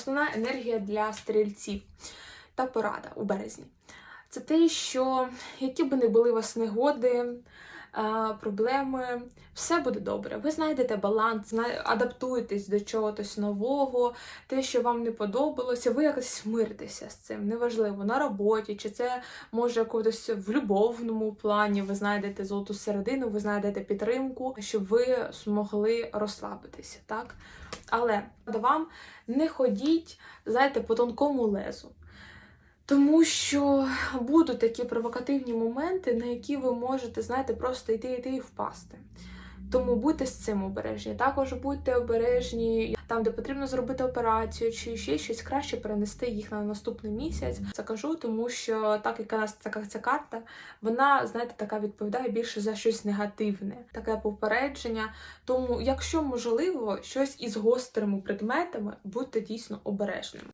основна енергія для стрільців та порада у березні. Це те, що які би не були у вас негоди, проблеми, все буде добре. Ви знайдете баланс, адаптуєтесь до чогось нового, те, що вам не подобалося, ви якось смиритеся з цим. Неважливо на роботі, чи це може якось в любовному плані. Ви знайдете золоту середину, ви знайдете підтримку, щоб ви змогли розслабитися, так? Але вам не ходіть, знаєте, по тонкому лезу. Тому що будуть такі провокативні моменти, на які ви можете, знаєте, просто йти, йти і впасти. Тому будьте з цим обережні. Також будьте обережні там, де потрібно зробити операцію чи ще щось краще перенести їх на наступний місяць. Це кажу, тому що так як нас така ця карта, вона, знаєте, така відповідає більше за щось негативне, таке попередження. Тому, якщо можливо, щось із гострими предметами, будьте дійсно обережними.